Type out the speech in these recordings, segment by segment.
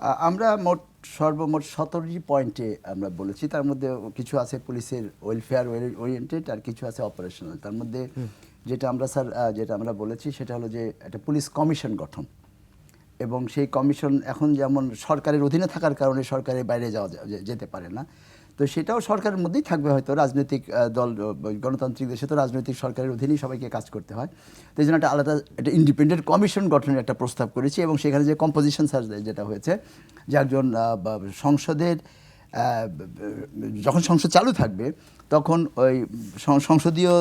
আমরা মোট সর্বমোট সতেরোটি পয়েন্টে আমরা বলেছি। তার মধ্যে কিছু আছে পুলিশের ওয়েলফেয়ার ওরিয়েন্টেড আর কিছু আছে অপারেশনাল তার মধ্যে যেটা আমরা স্যার যেটা আমরা বলেছি সেটা হলো যে একটা পুলিশ কমিশন গঠন। এবং সেই কমিশন এখন যেমন সরকারের অধীনে থাকার কারণে সরকারের বাইরে যাওয়া যেতে পারে না। তো সেটাও সরকারের মধ্যেই থাকবে হয়তো রাজনৈতিক দল গণতান্ত্রিক দেশে তো রাজনৈতিক সরকারের অধীনেই সবাইকে কাজ করতে হয়। তো এই জন্য একটা আলাদা, একটা ইন্ডিপেন্ডেন্ট কমিশন গঠনের একটা প্রস্তাব করেছি এবং সেখানে যে কম্পোজিশন স্যার যেটা হয়েছে, যে একজন সংসদের যখন সংসদ চালু থাকবে তখন ওই সংসদীয়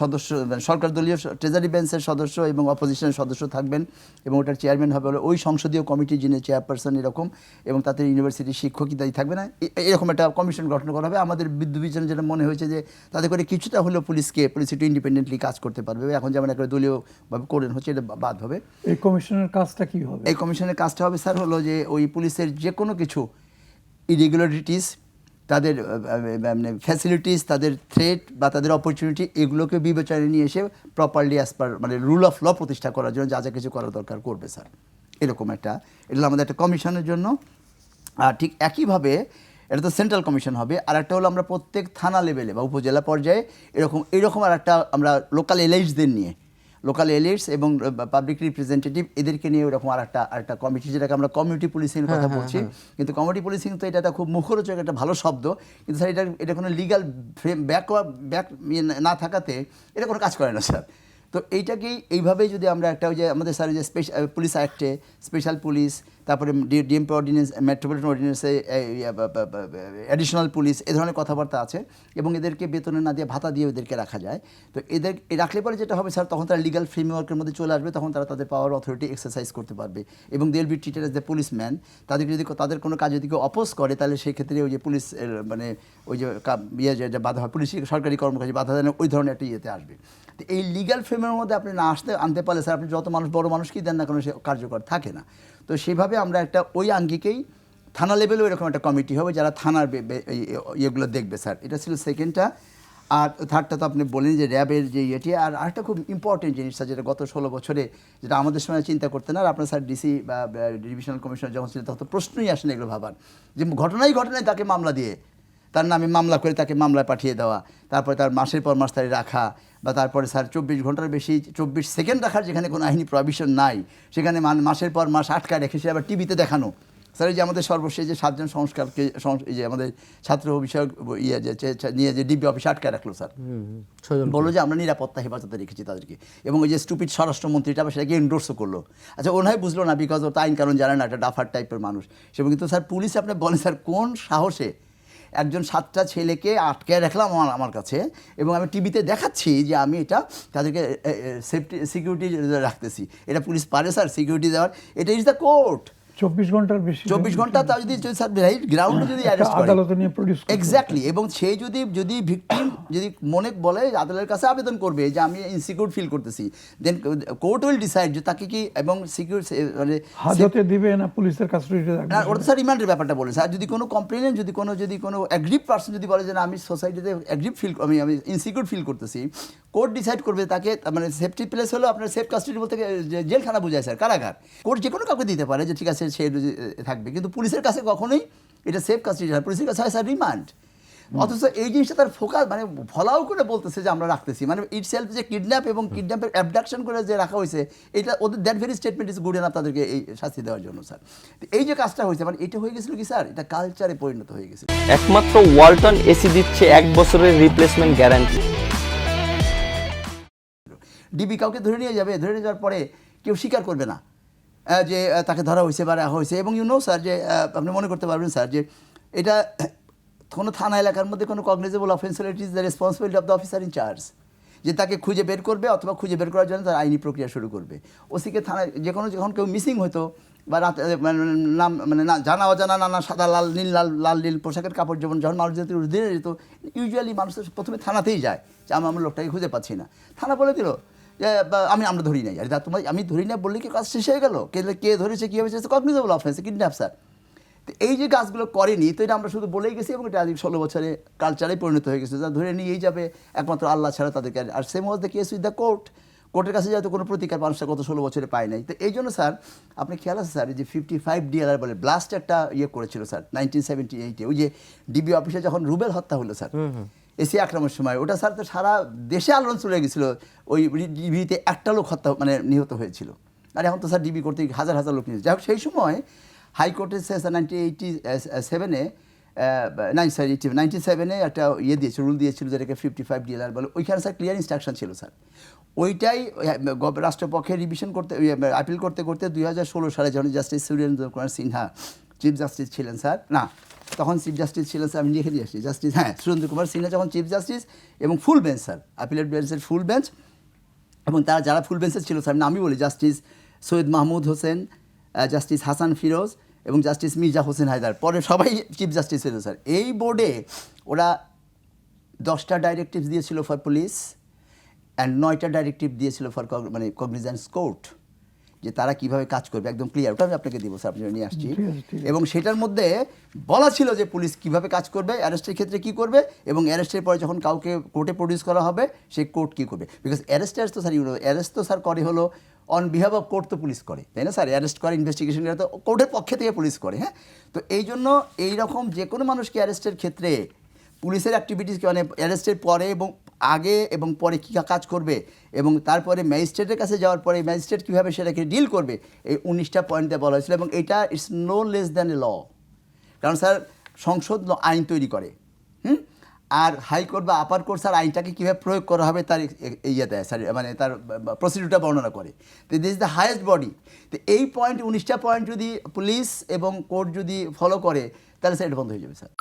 সদস্য মানে সরকার দলীয় ট্রেজারি বেঞ্চের সদস্য এবং অপোজিশনের সদস্য থাকবেন এবং ওটার চেয়ারম্যান হবে ওই সংসদীয় কমিটি যিনি চেয়ারপারসন এরকম এবং তাতে ইউনিভার্সিটির শিক্ষক ইত্যাদি থাকবে না। এরকম একটা কমিশন গঠন করা হবে। আমাদের বিদ্যুৎ যেটা মনে হয়েছে যে তাতে করে কিছুটা হলেও পুলিশকে পুলিশ একটু ইন্ডিপেন্ডেন্টলি কাজ করতে পারবে। এখন যেমন একটা দলীয়ভাবে করেন হচ্ছে এটা বাদ হবে। এই কমিশনের কাজটা কী হবে? এই কমিশনের কাজটা হবে স্যার হলো যে ওই পুলিশের যে কোনো কিছু ইরেগুলারিটিস তাদের মানে ফ্যাসিলিটিস তাদের থ্রেট বা তাদের অপরচুনিটি এগুলোকে বিবেচনায় নিয়ে এসে প্রপারলি অ্যাজ পার মানে রুল অফ ল প্রতিষ্ঠা করার জন্য যা যা কিছু করা দরকার করবে স্যার এরকম একটা এটা আমাদের একটা কমিশনের জন্য। আর ঠিক একইভাবে এটা তো সেন্ট্রাল কমিশন হবে, আর একটা হলো আমরা প্রত্যেক থানা লেভেলে বা উপজেলা পর্যায়ে এরকম এরকম আর একটা আমরা লোকাল এলাইটসদের নিয়ে লোকাল এলিটস এবং পাবলিক রিপ্রেজেন্টেটিভ এদেরকে নিয়ে ওরকম আর একটা আরেকটা কমিটি যেটাকে আমরা কমিউনিটি পুলিশিং কথা বলছি। কিন্তু কমিউনিটি পুলিশিং তো এটা একটা খুব মুখরোচক একটা ভালো শব্দ। কিন্তু স্যার এটা এটা কোনো লিগাল ফ্রেম ব্যাক ব্যাক না থাকাতে এটা কোনো কাজ করে না স্যার। তো এইটাকেই এইভাবেই যদি আমরা একটা ওই যে আমাদের স্যার যে স্পেশাল পুলিশ অ্যাক্টে স্পেশাল পুলিশ তারপরে ডিএমপি অর্ডিনেন্স মেট্রোপলিটন অর্ডিনেন্সে অ্যাডিশনাল পুলিশ এ ধরনের কথাবার্তা আছে এবং এদেরকে বেতনে না দিয়ে ভাতা দিয়ে ওদেরকে রাখা যায়। তো এদের রাখলে পরে যেটা হবে স্যার, তখন তারা লিগাল ফ্রেমওয়ার্কের মধ্যে চলে আসবে, তখন তারা তাদের পাওয়ার অথরিটি এক্সারসাইজ করতে পারবে এবং they'll be treated as the policeman তাদের যদি তাদের কোনো কাজ যদি কেউ অপোজ করে, তাহলে সেই ক্ষেত্রে ওই যে পুলিশ মানে ওই যে ইয়ে যে বাধা হয়, পুলিশ সরকারি কর্মকাজে বাধা দেয় ওই ধরনের একটা ইয়েতে আসবে। এই লিগাল ফ্রেমের মধ্যে আপনি না আসতে, আনতে পারলে স্যার আপনি যত মানুষ বড় মানুষকেই দেন না কোনো, সে কার্যকর থাকে না। তো সেভাবে আমরা একটা ওই আঙ্গিকেই থানা লেভেলেও এরকম একটা কমিটি হবে যারা থানার ইয়েগুলো দেখবে স্যার এটা ছিল সেকেন্ডটা আর থার্ডটা তো আপনি বলেন যে র্যাবের যে ইয়েটি, আর আরেকটা খুব ইম্পর্টেন্ট জিনিস স্যার যেটা গত ষোলো বছরে যেটা আমাদের সময় চিন্তা করতেন আর আপনার স্যার ডিসি বা ডিভিশনাল কমিশনার যখন ছিলেন, তখন তো প্রশ্নই আসেন এগুলো ভাবার। যে ঘটনাই ঘটনায় তাকে মামলা দিয়ে তার নামে মামলা করে তাকে মামলায় পাঠিয়ে দেওয়া তারপরে তার মাসের পর মাস তারিখ রাখা বা তারপরে স্যার চব্বিশ ঘণ্টার বেশি চব্বিশ সেকেন্ড রাখার যেখানে কোনো আইনি প্রভিশন নাই সেখানে মাসের পর মাস আটকায় রেখে সে আবার টিভিতে দেখানো। স্যার এই যে আমাদের সর্বশেষ যে সাতজন সংস্কারকে এই যে আমাদের ছাত্র বিষয়ক ইয়ে যে নিয়ে যে ডিবি অফিসে আটকায় রাখল স্যার। বলল যে আমরা নিরাপত্তা হেফাজতে রেখেছি তাদেরকে। এবং ওই যে স্টুপিড স্বরাষ্ট্রমন্ত্রীটা আবার সেটাকে এন্ডোর্সও করল। আচ্ছা ওনাই বুঝলো না বিকজ ও তো আইন কারণ জানে না একটা ডাফার টাইপের মানুষ। সেরকম কিন্তু স্যার পুলিশ আপনি বলেন স্যার কোন সাহসে একজন সাতটা ছেলেকে আটকে রাখলাম আমার আমার কাছে এবং আমি টিভিতে দেখাচ্ছি যে আমি এটা তাদেরকে সেফটি সিকিউরিটি রাখতেছি। এটা পুলিশ পারে, স্যার সিকিউরিটি দেওয়ার। এটা ইজ দ্য কোর্ট চব্বিশ ঘণ্টার বেশি চব্বিশ ঘণ্টা যদি রাইট গ্রাউন্ডে যদি করে। আদালতে নিয়ে প্রডিউস এক্স্যাক্টলি এবং সে যদি যদি ভিকটিম যদি মনে বলে আদালতের কাছে আবেদন করবে যে আমি ইনসিকিউর ফিল করতেছি দেন কোর্ট উইল ডিসাইড যে তাকে কি এবং সিকিউর মানে হাজতে দিবে না পুলিশের কাস্টডিতে রাখবে না ওটা স্যার রিমান্ডের ব্যাপারটা বলেছে আর যদি কোনো কমপ্লেনেন্ট যদি কোনো যদি কোনো অ্যাগ্রিভ পার্সন যদি বলে যে না আমি সোসাইটিতে অ্যাগ্রিভ ফিল আমি আমি ইনসিকিউর ফিল করতেছি কোর্ট ডিসাইড করবে তাকে মানে সেফটি প্লেস হলো আপনার সেফ কাস্টডি বলতে জেলখানা বোঝায় স্যার কারাগার। কোর্ট যে কোনো কাউকে দিতে পারে যে ঠিক আছে সে থাকবে। কিন্তু পুলিশের কাছে কখনোই এটা সেফ কাস্টডি হয় পুলিশের কাছে হয় স্যার রিমান্ড অথচ এই জিনিসটা তার ফোকাস মানে ফলাও করে বলতেছে যে আমরা রাখতেছি। মানে ইট সেলফ যে কিডন্যাপ এবং কিডন্যাপের অ্যাবডাকশন করে যে রাখা হয়েছে এটা ওদের that very statement is good enough তাদেরকে এই শাস্তি দেওয়ার জন্য স্যার এই যে কাজটা হয়েছে মানে এটা হয়ে গেছিল কি স্যার এটা কালচারে পরিণত হয়ে গেছে একমাত্র ওয়ালটন এসি দিচ্ছে এক বছরের রিপ্লেসমেন্ট গ্যারান্টি ডিবি কাউকে ধরে নিয়ে যাবে, ধরে নিয়ে যাওয়ার পরে কেউ স্বীকার করবে না যে তাকে ধরা হয়েছে বা রাখা হয়েছে। এবং ইউ নো স্যার যে আপনি মনে করতে পারবেন স্যার যে, এটা কোনো থানা এলাকার মধ্যে কোনো কগনিজেবল অফেন্স হলে it is the responsibility of the officer in charge যে তাকে খুঁজে বের করবে অথবা খুঁজে বের করার জন্য তার আইনি প্রক্রিয়া শুরু করবে। ওসিকে থানায় যে কোনো, যখন কেউ মিসিং হতো বা রাত মানে নাম মানে না, জানা, অজানা, নানা সাদা, লাল, নীল, লাল লাল, নীল পোশাকের কাপড় যেমন যখন মানুষ যেতে দিনে যেত ইউজুয়ালি মানুষ প্রথমে থানাতেই যায়, যে আমি আমার লোকটাকে খুঁজে পাচ্ছি না। থানা বলে দিল আমি, আমরা ধরি নাই। আরে তোমার আমি ধরি না বললে কি কাজ শেষ হয়ে গেল? কে কে ধরেছে, কী হয়েছে? কগনিজেবল অফেন্স কিডন্যাপ স্যার তো এই যে কাজগুলো করেনি, তো এটা আমরা শুধু বলেই গেছি এবং এটা ষোলো বছরে কালচারে পরিণত হয়ে গেছে। যা ধরে নিয়েই যাবে, একমাত্র আল্লাহ ছাড়া তাদেরকে আর- same was the case with the court কোর্টের কাছে যেহেতু কোনো প্রতিকার মানুষটা গত ষোলো বছরে পায় নাই। তো এই জন্য স্যার আপনি খেয়াল আছে স্যার যে ফিফটি ফাইভ ডিএলআর বলে ব্লাস্ট একটা ইয়ে করেছিল স্যার নাইনটিন সেভেন্টি এইটে ওই যে ডিবি অফিসে যখন রুবেল হত্যা হলো স্যার এসি আক্রমণের সময়। ওটা স্যার তো সারা দেশে আলোড়ন চলে গেছিল। ওই ডিবিতে একটা লোক হত্যা মানে নিহত হয়েছিল। আর এখন তো স্যার ডিবি করতে হাজার হাজার লোক নিয়েছে যাই হোক, সেই সময় হাইকোর্টের স্যার নাইনটিন এইটি সেভেনে নাইন, স্যার, এইটি নাইনটি সেভেনে একটা ইয়ে দিয়েছিল, রুল দিয়েছিল যেটাকে ফিফটি ফাইভ ডিএলআর বলে। ওইখানে স্যার ক্লিয়ার ইনস্ট্রাকশন ছিল স্যার। ওইটাই রাষ্ট্রপক্ষে রিভিশন করতে আপিল করতে করতে দুই হাজার ষোলো সালে যখন justice Surendra Kumar Sinha chief justice ছিলেন, স্যার। না, তখন চিফ জাস্টিস ছিলেন, স্যার, আমি লিখে দিয়ে আসছি। জাস্টিস হ্যাঁ সুরেন্দ্র কুমার সিনহা যখন চিফ জাস্টিস এবং ফুল বেঞ্চ স্যার আপিলেট বেঞ্চের ফুল বেঞ্চ এবং তারা যারা ফুল বেঞ্চে ছিল, স্যার আমি বলি জাস্টিস সৈয়দ মাহমুদ হোসেন জাস্টিস হাসান ফিরোজ এবং জাস্টিস মির্জা হোসেন হায়দার পরে সবাই চিফ জাস্টিস ছিল স্যার। এই বোর্ডে ওরা দশটা ডাইরেক্টিভ দিয়েছিল ফর পুলিশ অ্যান্ড নয়টা ডাইরেক্টিভ দিয়েছিল ফর মানে কগনিজেন্স কোর্ট যে তারা কীভাবে কাজ করবে একদম ক্লিয়ার ওটা আমি আপনাকে দিব স্যার আপনি নিয়ে আসছি। এবং সেটার মধ্যে বলা ছিল যে পুলিশ কীভাবে কাজ করবে অ্যারেস্টের ক্ষেত্রে কি করবে এবং অ্যারেস্টের পরে যখন কাউকে কোর্টে প্রডিউস করা হবে সেই কোর্ট কি করবে। বিকজ অ্যারেস্ট তো স্যার অ্যারেস্ট তো স্যার করে হলো অন বিহাফ অফ কোর্ট তো পুলিশ করে তাই না স্যার? অ্যারেস্ট করে ইনভেস্টিগেশন করে তো কোর্টের পক্ষে থেকে পুলিশ করে হ্যাঁ? তো এই জন্য এই রকম যে কোনো মানুষকে অ্যারেস্টের ক্ষেত্রে পুলিশের অ্যাক্টিভিটিস মানে অ্যারেস্টের পরে এবং আগে এবং পরে কী কাজ করবে এবং তারপরে ম্যাজিস্ট্রেটের কাছে যাওয়ার পরে ম্যাজিস্ট্রেট কীভাবে সেটাকে ডিল করবে, এই উনিশটা পয়েন্টে বলা হয়েছিল এবং এটা it's no less than a law. কারণ স্যার, সংসদ আইন তৈরি করে, হুম? আর হাইকোর্ট বা আপার কোর্ট স্যার আইনটাকে কীভাবে প্রয়োগ করা হবে তার ইয়ে দেয় স্যার মানে তার প্রসিডিউরটা বর্ণনা করে। তো দিস দ্য হায়েস্ট বডি তো এই পয়েন্ট উনিশটা পয়েন্ট যদি পুলিশ এবং কোর্ট যদি ফলো করে, তাহলে স্যার এটা বন্ধ হয়ে যাবে, স্যার।